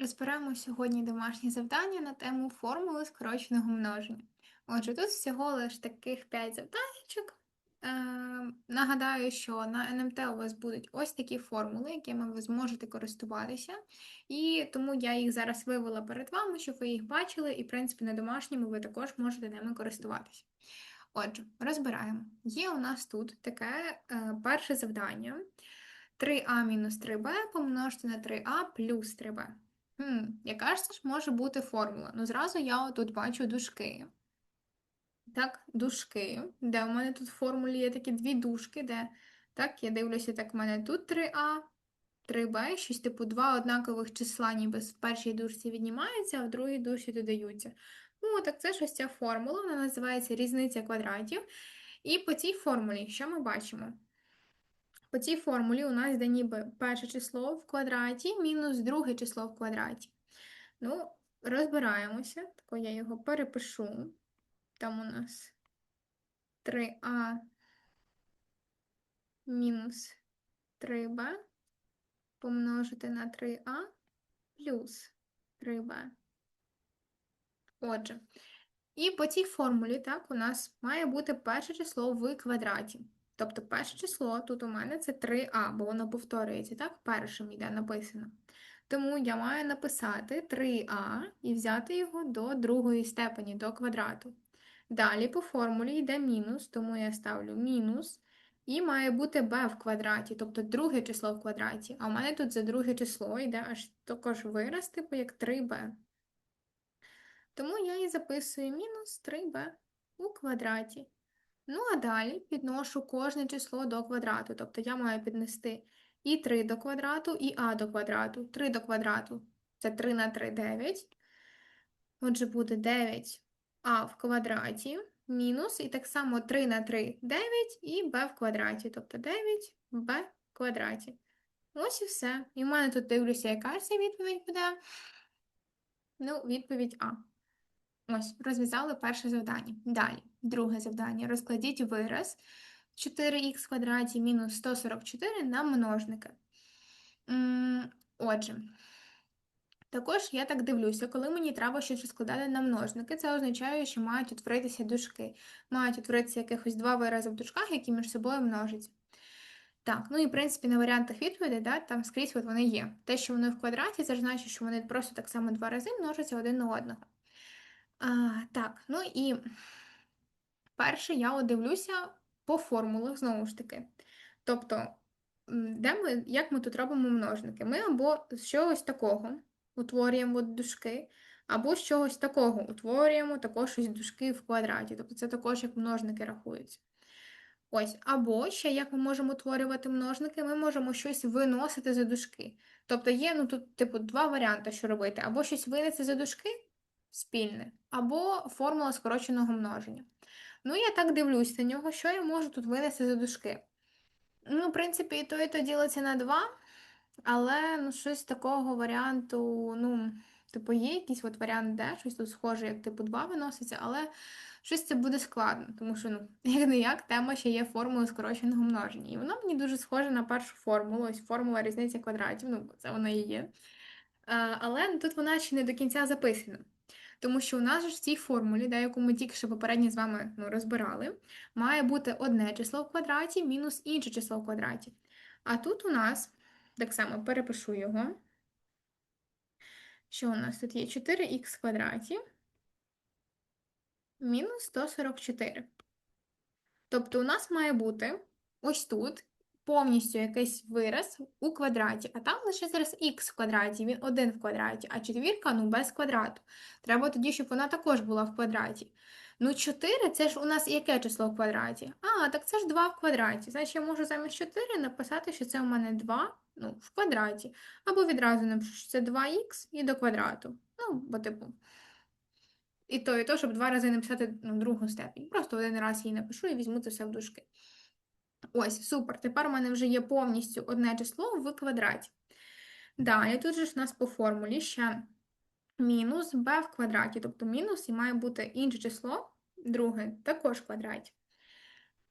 Розберемо сьогодні домашнє завдання на тему формули скороченого множення. Отже, тут всього лиш таких 5 завданнячок. Е, нагадаю, що на НМТ у вас будуть ось такі формули, якими ви зможете користуватися. І тому я їх зараз вивела перед вами, щоб ви їх бачили, і, в принципі, на домашньому ви також можете ними користуватися. Отже, розбираємо. Є у нас тут таке е, перше завдання. 3а мінус 3b помножити на 3а плюс 3b. Яка ж це ж може бути формула? Ну, зразу я тут бачу дужки. Так, дужки, де у мене тут в формулі є такі дві дужки, де так, я дивлюся, так, в мене тут 3а, 3b, щось типу два однакових числа, ніби в першій дужці віднімаються, а в другій дужці додаються. Ну, так це ж ось ця формула, вона називається різниця квадратів. І по цій формулі, що ми бачимо? По цій формулі у нас йде ніби перше число в квадраті мінус друге число в квадраті. Ну, розбираємося. Так я його перепишу. Там у нас 3а мінус 3b помножити на 3а плюс 3b. Отже, і по цій формулі, так, у нас має бути перше число в квадраті. Тобто перше число тут у мене це 3а, бо воно повторюється, так? Першим йде написано. Тому я маю написати 3а і взяти його до другої степені, до квадрату. Далі по формулі йде мінус, тому я ставлю мінус. І має бути b в квадраті, тобто друге число в квадраті. А у мене тут за друге число йде аж також вираз, типу як 3b. Тому я і записую мінус 3b у квадраті. Ну, а далі підношу кожне число до квадрату. Тобто я маю піднести і 3 до квадрату, і а до квадрату. 3 до квадрату це 3 на 3 9. Отже, буде 9а в квадраті мінус, і так само 3 на 3 9 і b в квадраті. Тобто 9b в квадраті. Ось і все. І в мене тут дивлюся, яка ця відповідь буде. Ну, відповідь А. Ось, розв'язали перше завдання. Далі, друге завдання. Розкладіть вираз 4х в квадраті мінус 144 на множники. Отже, також я так дивлюся, коли мені треба щось розкладати на множники, це означає, що мають утворитися дужки. Мають утворитися якихось два вирази в дужках, які між собою множаться. Так, ну і в принципі на варіантах відповідей, да, там скрізь от вони є. Те, що вони в квадраті, це ж значить, що вони просто так само два рази множаться один на одного. А, Так, ну і перше я дивлюся по формулах знову ж таки. Тобто, де ми, як ми тут робимо множники? Ми або з чогось такого утворюємо дужки, або з чогось такого утворюємо також ось дужки в квадраті. Тобто це також як множники рахуються. Ось, або ще як ми можемо утворювати множники, ми можемо щось виносити за дужки. Тобто є ну, тут, типу, два варіанти, що робити, або щось винести за дужки, спільне, або формула скороченого множення. Ну, я так дивлюсь на нього, що я можу тут винести за дужки. Ну, в принципі, і то, і то ділиться на 2, але ну, щось такого варіанту, ну, типу, є якийсь от варіант, де щось тут схоже, як типу 2 виноситься, але щось це буде складно, тому що, ну, як не як, тема ще є формула скороченого множення. І воно мені дуже схоже на першу формулу, ось формула різниці квадратів, ну, це вона і є. Але тут вона ще не до кінця записана. Тому що у нас ж в цій формулі, да, яку ми тільки що попередньо з вами ну, розбирали, має бути одне число в квадраті мінус інше число в квадраті. А тут у нас, так само перепишу його, що у нас тут є 4х в квадраті мінус 144. Тобто у нас має бути ось тут повністю якийсь вираз у квадраті, а там лише зараз х в квадраті, він один в квадраті, а четвірка ну без квадрату. Треба тоді, щоб вона також була в квадраті. Ну, 4 це ж у нас яке число в квадраті? А, так це ж 2 в квадраті. Значить, я можу замість 4 написати, що це у мене 2 ну, в квадраті. Або відразу напишу, що це 2х і до квадрату. Ну, бо типу. І то, і то, щоб два рази написати ну, другу степінь. Просто один раз її напишу і візьму це все в дужки. Ось, супер. Тепер у мене вже є повністю одне число в квадраті. Далі, тут же ж у нас по формулі ще мінус b в квадраті, тобто мінус і має бути інше число, друге, також в квадраті.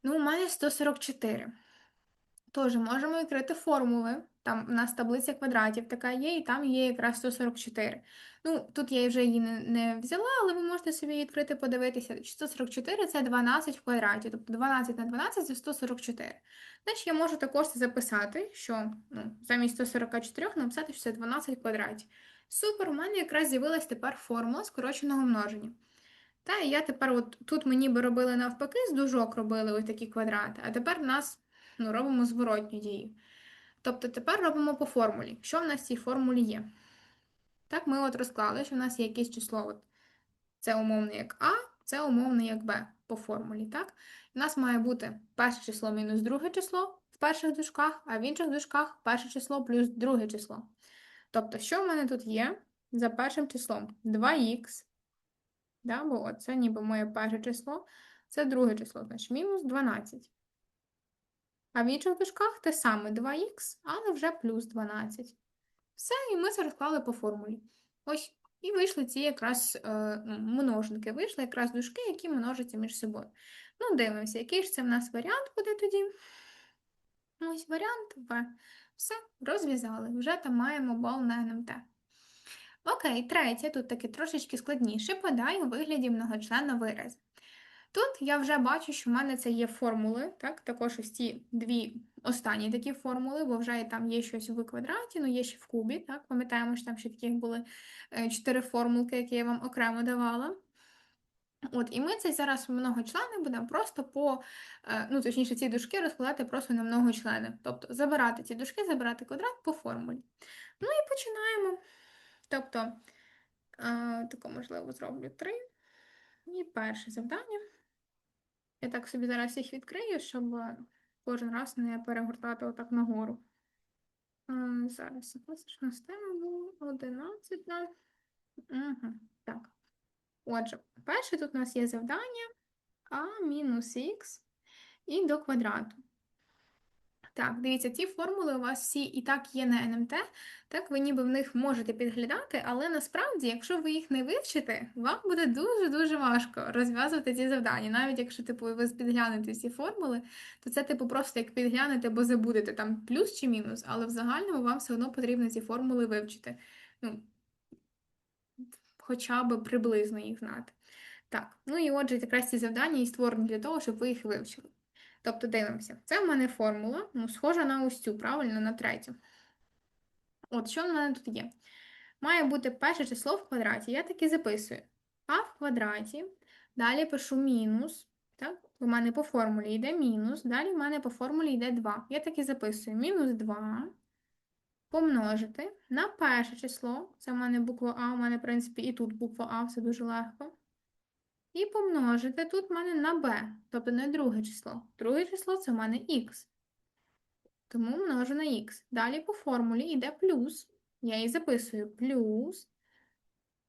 Ну, у мене 144. Тож, можемо відкрити формули. Там у нас таблиця квадратів така є, і там є якраз 144. Ну, тут я вже її не, не взяла, але ви можете собі відкрити, подивитися. 144 це 12 в квадраті, тобто 12 на 12 це 144. Значить, я можу також записати, що ну, замість 144 написати, що це 12 в квадраті. Супер, у мене якраз з'явилась тепер формула скороченого множення. Та, я тепер, от тут мені би робили навпаки, з дужок робили ось такі квадрати, а тепер в нас ну, робимо зворотню дію. Тобто тепер робимо по формулі. Що в нас в цій формулі є? Так, ми от розклали, що в нас є якесь число. От. Це умовно як А, це умовно як Б по формулі. так? У нас має бути перше число мінус друге число в перших дужках, а в інших дужках перше число плюс друге число. Тобто, що в мене тут є за першим числом? 2х. Да, бо це ніби моє перше число, це друге число, значить мінус 12. А в інших дужках те саме 2х, але вже плюс 12. Все, і ми це розклали по формулі. Ось, і вийшли ці якраз е, множники, вийшли якраз дужки, які множаться між собою. Ну, дивимося, який ж це в нас варіант буде тоді. Ось варіант В. Все, розв'язали. Вже там маємо бал на НМТ. Окей, третє, тут таки трошечки складніше, подай у вигляді многочлена вираз. Тут я вже бачу, що в мене це є формули, так? також ось ці дві останні такі формули, бо вже там є щось в квадраті, ну є ще в кубі. так? Пам'ятаємо, що там ще таких були е, чотири формулки, які я вам окремо давала. От, І ми це зараз многочлени будемо просто по, е, ну, точніше, ці дужки розкладати просто на многочлени. Тобто забирати ці дужки, забирати квадрат по формулі. Ну і починаємо. Тобто, е, тако, можливо, зроблю три. І перше завдання. Я так собі зараз їх відкрию, щоб кожен раз не перегортати отак нагору. Зараз класична система була 11. Угу, Так. Отже, перше тут у нас є завдання а мінус х і до квадрату. Так, дивіться, ці формули у вас всі і так є на НМТ, так ви ніби в них можете підглядати, але насправді, якщо ви їх не вивчите, вам буде дуже-дуже важко розв'язувати ці завдання. Навіть якщо типу, ви підглянете ці формули, то це типу просто як підглянете, бо забудете там плюс чи мінус, але в загальному вам все одно потрібно ці формули вивчити. Ну, Хоча б приблизно їх знати. Так, ну і отже, якраз ці завдання і створені для того, щоб ви їх вивчили. Тобто дивимося, це в мене формула, ну, схожа на ось цю, правильно, на третю. От, що в мене тут є? Має бути перше число в квадраті. Я таки записую. А в квадраті. Далі пишу мінус. Так? У мене по формулі йде мінус. Далі в мене по формулі йде 2. Я таки записую мінус 2. Помножити на перше число. Це в мене буква А, у мене, в принципі, і тут буква А, все дуже легко. І помножити тут в мене на b, тобто не друге число. Друге число це в мене х. Тому множу на х. Далі по формулі йде плюс. Я її записую плюс.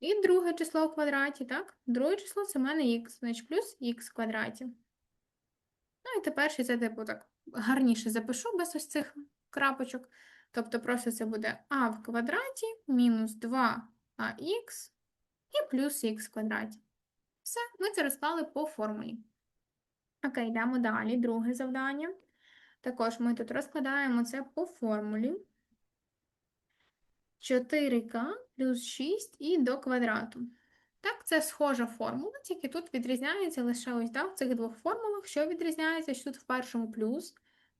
І друге число в квадраті, так? Друге число це в мене х, значить плюс х в квадраті. Ну і тепер ще це типу так гарніше запишу без ось цих крапочок. Тобто просто це буде а в квадраті мінус 2ах і плюс х в квадраті. Все, ми це розклали по формулі. Окей, йдемо далі. Друге завдання. Також ми тут розкладаємо це по формулі. 4К плюс 6 і до квадрату. Так, це схожа формула, тільки тут відрізняється лише ось так, в цих двох формулах, що відрізняється, що тут в першому плюс,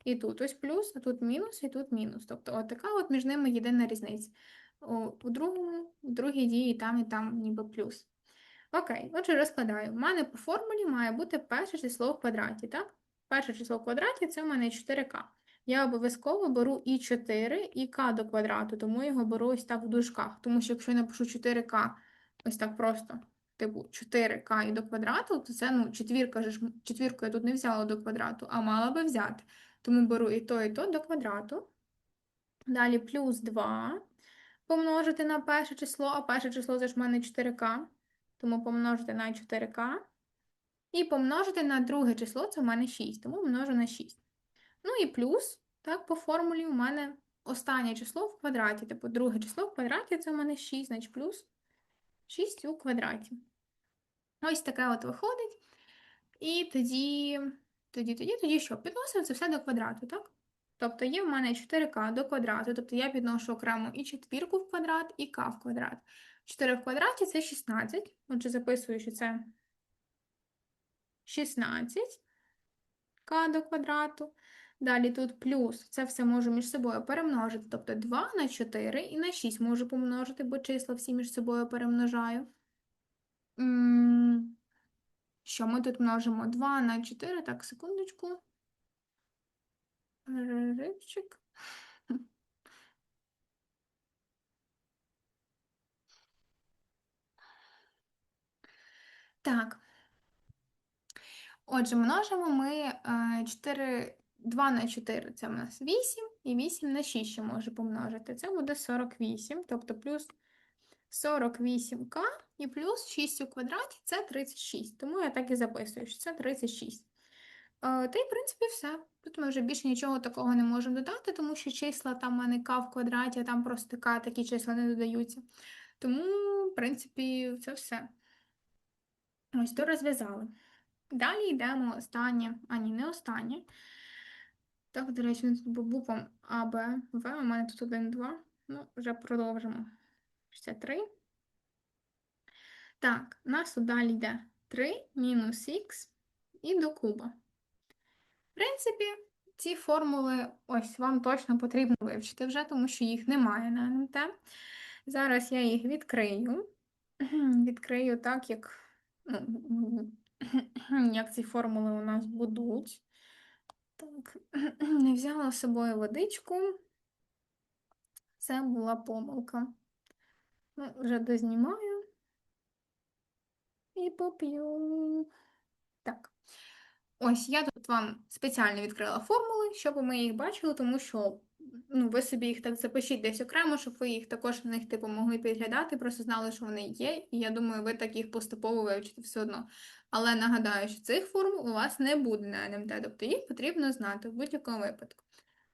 і тут ось плюс, а тут мінус, і тут мінус. Тобто, от така от між ними єдина різниця. У, другому, у другій дії там і там ніби плюс. Окей, отже, розкладаю. У мене по формулі має бути перше число в квадраті, так? Перше число в квадраті це у мене 4К. Я обов'язково беру і 4, і К до квадрату, тому його беру ось так в дужках. Тому що якщо я напишу 4К, ось так просто, типу 4К і до квадрату, то це ну, четвірка ж, четвірку я тут не взяла до квадрату, а мала би взяти. Тому беру і то, і то до квадрату. Далі плюс 2 помножити на перше число, а перше число це ж в мене 4К тому помножити на 4К. І помножити на друге число, це в мене 6, тому множу на 6. Ну і плюс, так, по формулі у мене останнє число в квадраті. Типу, друге число в квадраті це у мене 6, значить плюс 6 у квадраті. Ось таке от виходить. І тоді, тоді, тоді, тоді що? Підносимо це все до квадрату, так? Тобто є в мене 4К до квадрату, тобто я підношу окремо і четвірку в квадрат, і К в квадрат. 4 в квадраті це 16. Отже, записую, що це 16 К до квадрату. Далі тут плюс, це все можу між собою перемножити. Тобто 2 на 4 і на 6 можу помножити, бо числа всі між собою перемножаю. Що ми тут множимо? 2 на 4, так, секундочку. Рибчик. Так. Отже, множимо ми е, 4, 2 на 4 це в нас 8, і 8 на 6 ще може помножити. Це буде 48, тобто плюс 48к і плюс 6 у квадраті це 36. Тому я так і записую, що це 36. Е, Та й, в принципі, все. Тут ми вже більше нічого такого не можемо додати, тому що числа там в мене к в квадраті, а там просто к, такі числа не додаються. Тому, в принципі, це все. Ось то розв'язали. Далі йдемо останнє, а ні, не останнє. Так, до речі, тут був буквом А, Б, В. У мене тут 1, 2. Ну, вже продовжимо. Ще 3. Так, у нас тут далі йде 3 мінус х і до куба. Принципі, ці формули ось вам точно потрібно вивчити вже, тому що їх немає на НМТ. Зараз я їх відкрию. Відкрию так, як, ну, як ці формули у нас будуть. Так, не взяла з собою водичку. Це була помилка. Ну, вже дознімаю і поп'ю. Ось я тут вам спеціально відкрила формули, щоб ми їх бачили, тому що ну, ви собі їх так запишіть десь окремо, щоб ви їх також на них типу могли підглядати, просто знали, що вони є, і я думаю, ви так їх поступово вивчите все одно. Але нагадаю, що цих формул у вас не буде на НМТ, тобто їх потрібно знати в будь-якому випадку.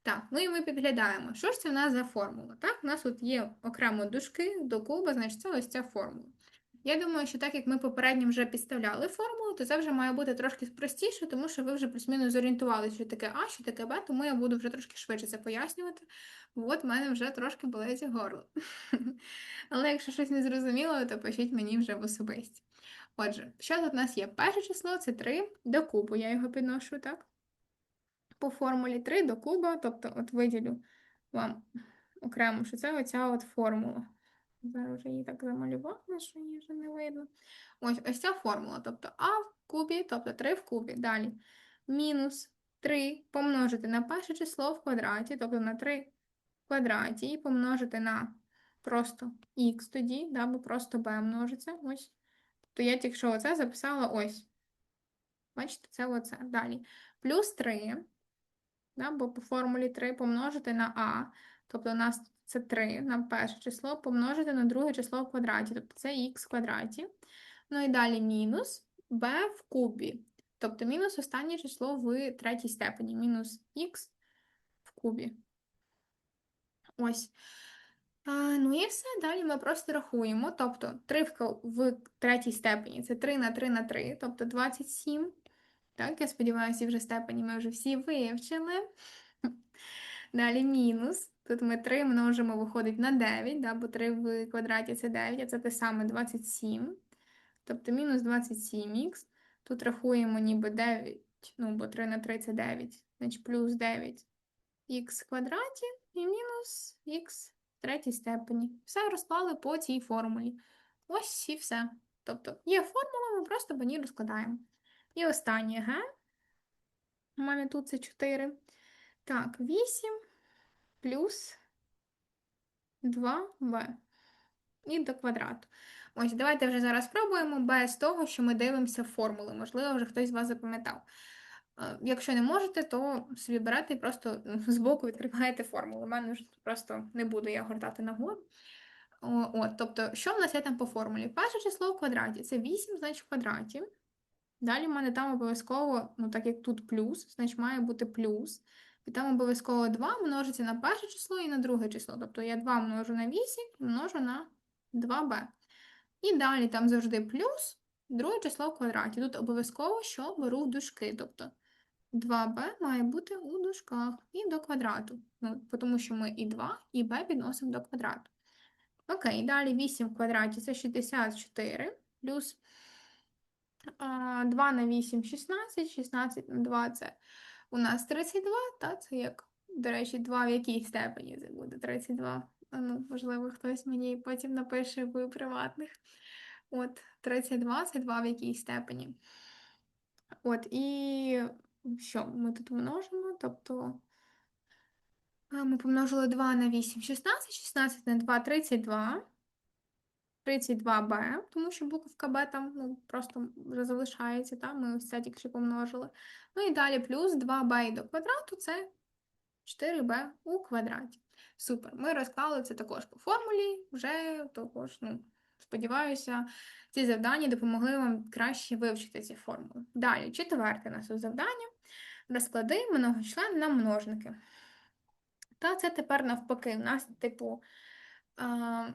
Так, ну і ми підглядаємо, що ж це в нас за формула. Так, у нас тут є окремо дужки до куба, значить це ось ця формула. Я думаю, що так як ми попередньо вже підставляли формулу, то це вже має бути трошки простіше, тому що ви вже плюс-мінус зорієнтувалися, що таке А, що таке Б, тому я буду вже трошки швидше це пояснювати. От в мене вже трошки болить горло. Але якщо щось не зрозуміло, то пишіть мені вже в особисті. Отже, що тут у нас є? Перше число це 3 до кубу, я його підношу, так? По формулі 3 до куба, тобто от виділю вам окремо, що це оця от формула. Зараз вже її так замалювала, що її вже не видно. Ось ось ця формула. Тобто А в кубі, тобто 3 в кубі. Далі мінус 3 помножити на перше число в квадраті, тобто на 3 в квадраті, і помножити на просто х тоді, да, бо просто b множиться. Ось. То я тільки що оце записала ось. Бачите, це оце. Далі. Плюс 3, да, бо по формулі 3 помножити на А. Тобто у нас це 3 на перше число помножити на друге число в квадраті, тобто це х в квадраті. Ну і далі мінус b в кубі. Тобто мінус останнє число в третій степені, мінус х в кубі. Ось. А, ну і все, далі ми просто рахуємо. Тобто тривка в третій степені це 3 на 3 на 3, тобто 27. Так, я сподіваюся, вже степені ми вже всі вивчили. Далі мінус. Тут ми 3 множимо, виходить на 9, да, бо 3 в квадраті це 9, а це те саме 27. Тобто мінус 27х. Тут рахуємо ніби 9, ну, бо 3 на 3 це 9, значить плюс 9х в квадраті і мінус х в третій степені. Все розклали по цій формулі. Ось і все. Тобто є формула, ми просто по ній розкладаємо. І останнє Г. У мене тут це 4. Так, 8 плюс 2b і до квадрату. Ось, давайте вже зараз спробуємо без того, що ми дивимося формули. Можливо, вже хтось з вас запам'ятав. Е, Якщо не можете, то собі берете і просто збоку відкриваєте формулу. У мене вже просто не буду я гортати нагору. От, тобто, що в нас є там по формулі? Перше число в квадраті це 8, значить в квадраті. Далі в мене там обов'язково, ну так як тут плюс, значить має бути плюс. І там обов'язково 2 множиться на перше число і на друге число. Тобто я 2 множу на 8 і множу на 2b. І далі там завжди плюс друге число в квадраті. Тут обов'язково, що беру в дужки. Тобто 2b має бути у дужках і до квадрату. Ну, тому що ми і 2, і b підносимо до квадрату. Окей, далі 8 в квадраті це 64, плюс 2 на 8 – 16, 16 на 2 – це у нас 32, та це як, до речі, 2 в якій степені це буде 32. Ну, можливо, хтось мені потім напише в приватних. От, 32 це 2 в якій степені. От, і що ми тут множимо? Тобто ми помножили 2 на 8, 16, 16 на 2 – 32. 32b, тому що буковка b там ну, просто вже залишається, та? ми ось це тільки що помножили. Ну і далі плюс 2b до квадрату це 4b у квадраті. Супер. Ми розклали це також по формулі, вже також, ну, сподіваюся, ці завдання допомогли вам краще вивчити ці формули. Далі, четверте у нас завдання. Розклади многочлен на множники. Та це тепер навпаки. У нас, типу,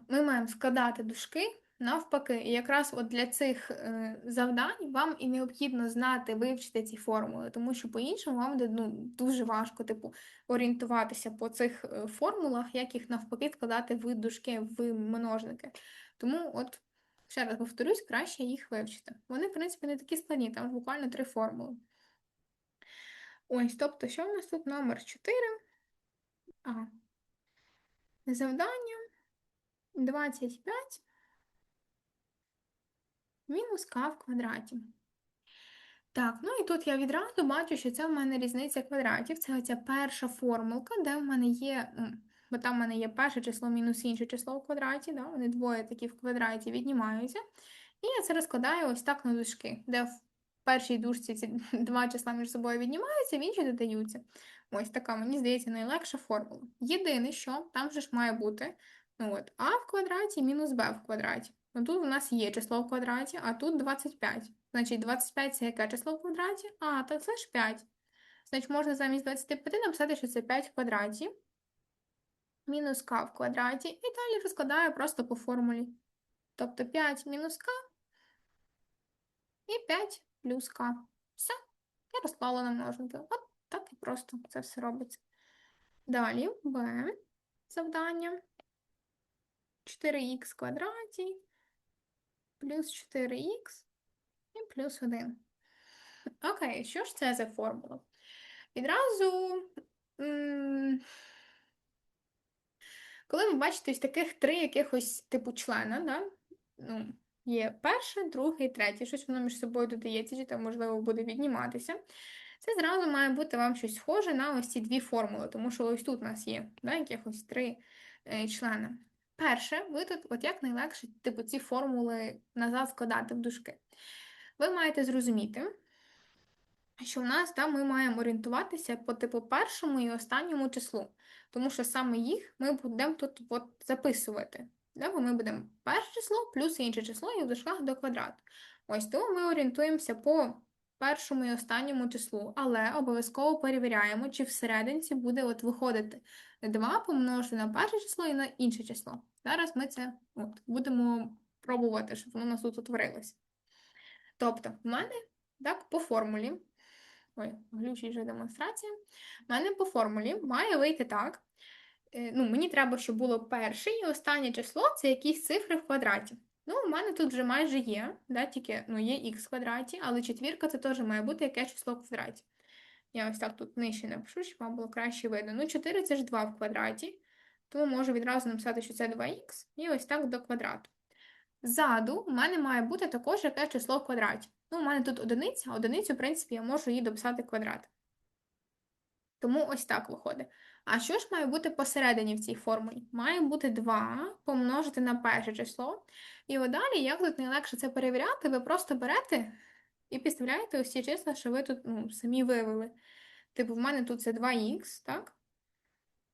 ми маємо складати дужки навпаки. І якраз от для цих е, завдань вам і необхідно знати, вивчити ці формули, тому що по-іншому вам ну, дуже важко типу, орієнтуватися по цих е, формулах, як їх навпаки складати в дужки, в множники. Тому, от, ще раз повторюсь, краще їх вивчити. Вони, в принципі, не такі складні, там буквально три формули. Ось, тобто, що в нас тут номер 4? Ага. Завдання 25 мінус к в квадраті. Так, ну і тут я відразу бачу, що це в мене різниця квадратів. Це оця перша формулка, де в мене є, ну, бо там в мене є перше число мінус інше число в квадраті, да? вони двоє такі в квадраті віднімаються. І я це розкладаю ось так на дужки, де в першій дужці ці два числа між собою віднімаються, в іншій додаються. Ось така, мені здається, найлегша формула. Єдине, що там же ж має бути от, А в квадраті мінус Б в квадраті. Ну тут у нас є число в квадраті, а тут 25. Значить, 25 це яке число в квадраті? А, то це ж 5. Значить, можна замість 25 написати, що це 5 в квадраті. Мінус К в квадраті. І далі розкладаю просто по формулі. Тобто 5 мінус К і 5 плюс К. Все. Я розклала на множники. От так і просто це все робиться. Далі Б завдання. 4х квадраті плюс 4х і плюс 1. Окей, що ж це за формула? Відразу, коли ви бачите ось таких три якихось типу члена, да? ну, є перше, друге і третє, щось воно між собою додається, чи там, можливо, буде відніматися. Це зразу має бути вам щось схоже на ось ці дві формули, тому що ось тут у нас є да, якихось три е, члени. Перше, ви тут, от як найлегше, типу, ці формули назад складати в дужки. Ви маєте зрозуміти, що в нас там ми маємо орієнтуватися по типу першому і останньому числу, тому що саме їх ми будемо тут от записувати. Да? Бо ми будемо перше число плюс інше число і в дужках до квадрату. Ось тому ми орієнтуємося по першому і останньому числу, але обов'язково перевіряємо, чи всерединці буде от виходити 2 помножити на перше число і на інше число. Зараз ми це от, будемо пробувати, щоб воно у нас тут утворилося. Тобто, в мене так, по формулі, ой, глючить вже демонстрація, в мене по формулі має вийти так. Е, ну, Мені треба, щоб було перше і останнє число це якісь цифри в квадраті. Ну, у мене тут вже майже є, да, тільки ну, є х в квадраті, але четвірка це теж має бути яке число в квадраті. Я ось так тут нижче напишу, щоб вам було краще видно. Ну, 4 це ж 2 в квадраті, тому можу відразу написати, що це 2х, і ось так до квадрату. Ззаду у мене має бути також яке число в квадраті. Ну, у мене тут одиниця, а одиницю, в принципі, я можу її дописати квадрат. Тому ось так виходить. А що ж має бути посередині в цій формулі? Має бути 2 помножити на перше число. І от далі, як тут найлегше це перевіряти, ви просто берете і підставляєте ці числа, що ви тут ну, самі вивели. Типу, в мене тут це 2х, так?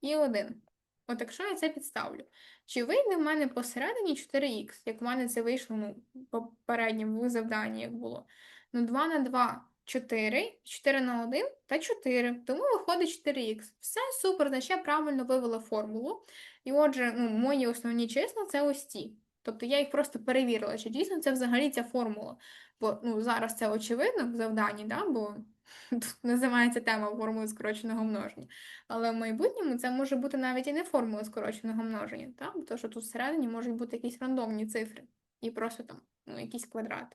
І 1. От якщо я це підставлю, чи вийде в мене посередині 4х, як в мене це вийшло ну, попередньому завданні, як було. Ну, 2 на 2 4, 4 на 1 та 4. Тому виходить 4х. Все супер, значить я правильно вивела формулу. І отже, ну, мої основні числа це ось ці. Тобто я їх просто перевірила, чи дійсно це взагалі ця формула. Бо ну, зараз це очевидно в завданні, да? бо Тут називається тема формули скороченого множення. Але в майбутньому це може бути навіть і не формула скороченого множення, так? тому що тут всередині можуть бути якісь рандомні цифри і просто там ну, якийсь квадрат.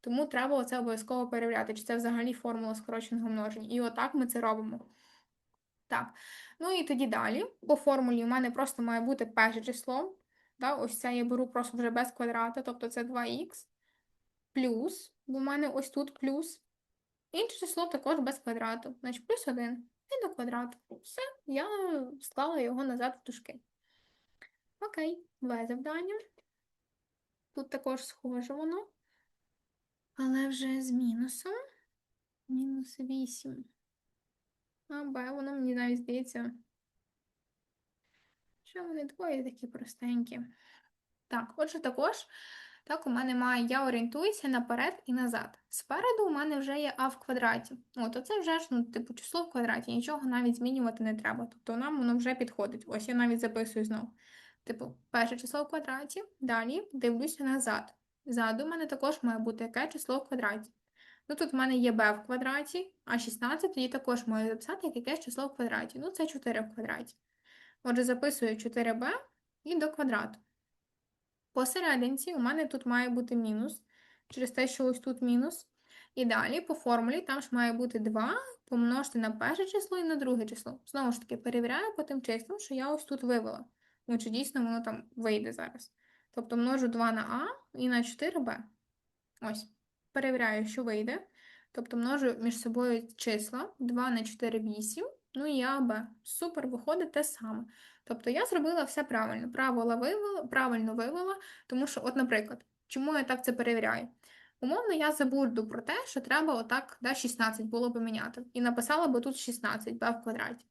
Тому треба це обов'язково перевіряти, чи це взагалі формула скороченого множення. І отак ми це робимо. Так, ну і тоді далі. По формулі у мене просто має бути перше число. Да? Ось це я беру просто вже без квадрата, тобто це 2х плюс, бо в мене ось тут плюс. Інше число також без квадрату, значить плюс 1 і до квадрату. Все, я склала його назад в дужки. Окей, две завдання. Тут також схоже воно. Але вже з мінусом. Мінус 8. А Б, воно мені навіть здається. Що вони двоє такі простенькі. Так, отже, також, так, у мене має, я орієнтуюся наперед і назад. Спереду у мене вже є А в квадраті. От, оце вже ж, ну, типу, число в квадраті, нічого навіть змінювати не треба. Тобто нам воно вже підходить. Ось я навіть записую знову. Типу, перше число в квадраті, далі дивлюся назад. Ззаду у мене також має бути яке число в квадраті. Ну, тут в мене є b в квадраті, а 16 тоді також маю записати як якесь число в квадраті. Ну, це 4 в квадраті. Отже, записую 4b і до квадрату. Посерединці у мене тут має бути мінус, через те, що ось тут мінус. І далі по формулі там ж має бути 2 помножити на перше число і на друге число. Знову ж таки, перевіряю по тим числам, що я ось тут вивела. Ну, чи дійсно воно там вийде зараз. Тобто множу 2 на А і на 4b. Ось. Перевіряю, що вийде. Тобто множу між собою числа 2 на 4 8. Ну і А, Б. Супер, виходить те саме. Тобто я зробила все правильно. Правила вивела, правильно вивела, тому що, от, наприклад, чому я так це перевіряю? Умовно, я забуду про те, що треба отак да, 16 було поміняти. І написала би тут 16 b в квадраті.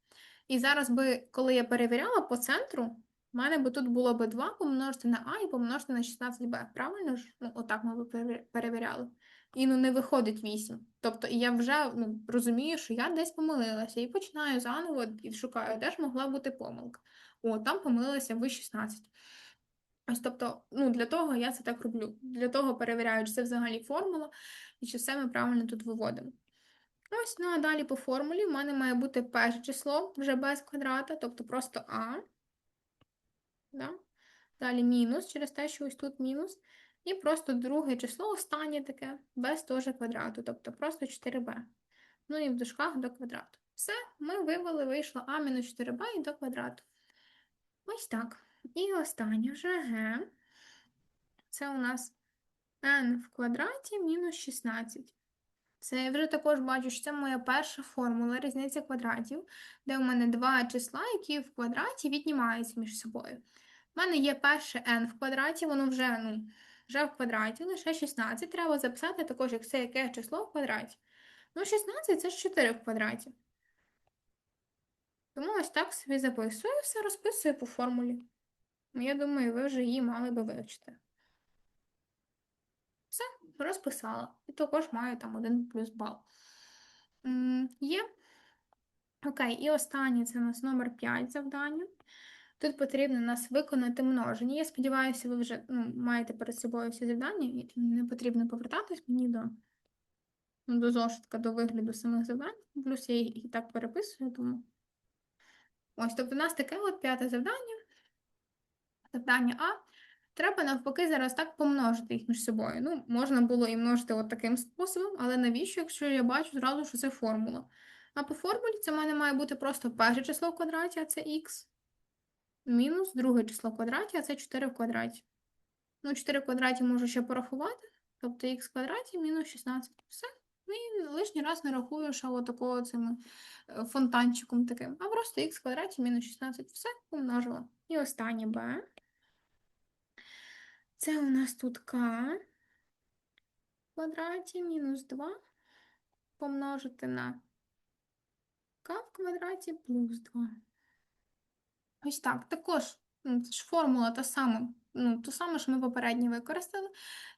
І зараз би, коли я перевіряла по центру, в мене би тут було б 2 помножити на А і помножити на 16b. Правильно ж? Ну, отак ми б перевіряли. І ну не виходить 8. Тобто я вже ну, розумію, що я десь помилилася, і починаю заново і шукаю, де ж могла бути помилка. О, там помилилася в 16. Ось тобто, ну, для того я це так роблю. Для того перевіряю, чи це взагалі формула, і чи все ми правильно тут виводимо. Ось, ну а далі по формулі в мене має бути перше число вже без квадрата, тобто просто А. Да? Далі мінус через те, що ось тут мінус. І просто друге число, останнє таке, без теж квадрату, тобто просто 4b. Ну і в дужках до квадрату. Все, ми вивели, вийшло а мінус 4b і до квадрату. Ось так. І останнє вже g. Це у нас n в квадраті мінус 16. Це я вже також бачу, що це моя перша формула різниця квадратів, де у мене два числа, які в квадраті віднімаються між собою. У мене є перше n в квадраті, воно вже, ну вже в квадраті, лише 16 треба записати також, як це яке число в квадраті. Ну, 16 це ж 4 в квадраті. Тому ось так собі записую, все розписую по формулі. Ну, я думаю, ви вже її мали би вивчити. Розписала. І також маю там один плюс бал. Є. Окей, і останнє це у нас номер 5 завдання. Тут потрібно нас виконати множення. Я сподіваюся, ви вже ну, маєте перед собою всі завдання, і не потрібно повертатись мені до ну, до зошитка, до вигляду самих завдань. Плюс я їх і так переписую, тому. Ось, тобто, у нас таке от п'яте завдання. Завдання А. Треба навпаки зараз так помножити їх між собою. Ну, можна було і множити от таким способом, але навіщо, якщо я бачу зразу, що це формула? А по формулі це в мене має бути просто перше число в квадраті, а це х мінус друге число в квадраті, а це 4 в квадраті. Ну, 4 в квадраті можу ще порахувати, тобто х в квадраті мінус 16. Все. Ну і лишній раз не рахую, що отакого цим е, фонтанчиком таким. А просто х в квадраті мінус 16. Все, помножила. І останнє b. Це у нас тут k в квадраті мінус 2 помножити на k в квадраті плюс 2. Ось так. Також ну, це ж формула та сама, ну, ту саме, що ми попередньо використали,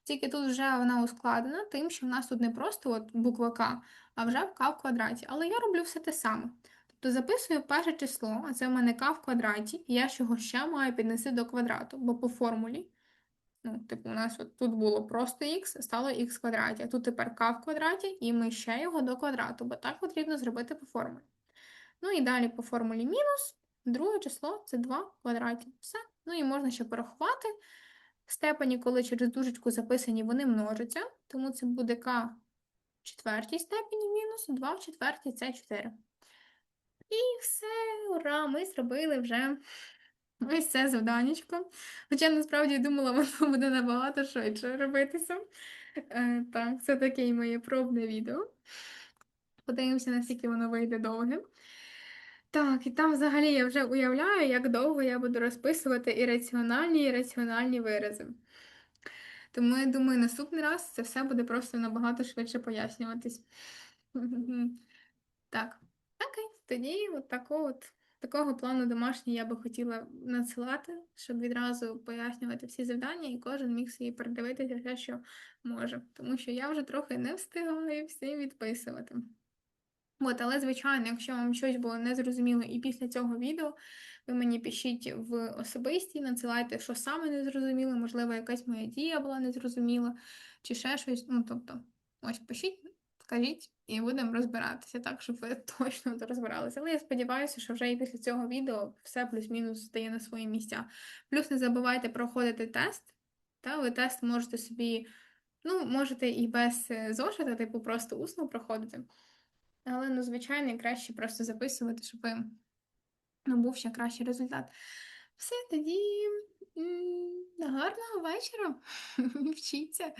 тільки тут вже вона ускладена, тим, що в нас тут не просто от буква К, а вже К в квадраті. Але я роблю все те саме. Тобто записую перше число, а це в мене К в квадраті, і я ж його ще маю піднести до квадрату, бо по формулі Ну, типу, у нас от тут було просто х, стало х квадраті, а тут тепер k в квадраті, і ми ще його до квадрату, бо так потрібно зробити по формулі. Ну і далі по формулі мінус, друге число це 2 в квадраті. Все. Ну і можна ще порахувати. Степені, коли через дужечку записані, вони множаться, тому це буде k в четвертій степені мінус 2 в четвертій це 4. І все, ура! Ми зробили вже ось це завданечко. Хоча насправді думала, воно буде набагато швидше робитися. Е, так, це таке моє пробне відео. Подивимося, наскільки воно вийде довгим. Так, і там взагалі я вже уявляю, як довго я буду розписувати ірраціональні і раціональні вирази. Тому я думаю, наступний раз це все буде просто набагато швидше пояснюватись. Так, окей, тоді от такого, от, такого плану домашній я би хотіла надсилати, щоб відразу пояснювати всі завдання, і кожен міг собі передивитися все, що може. Тому що я вже трохи не встигаю всі відписувати. От, але, звичайно, якщо вам щось було незрозуміло і після цього відео, ви мені пишіть в особисті, надсилайте, що саме незрозуміло, можливо, якась моя дія була незрозуміла, чи ще щось. Ну, тобто, ось пишіть, скажіть, і будемо розбиратися так, щоб ви точно розбиралися. Але я сподіваюся, що вже і після цього відео все плюс-мінус стає на свої місця. Плюс не забувайте проходити тест. Та, ви тест можете собі, ну, можете і без е, зошита, типу, просто усно проходити. Але, ну, звичайно, краще просто записувати, щоб ну, був ще кращий результат. Все, тоді гарного вечора. Вчіться.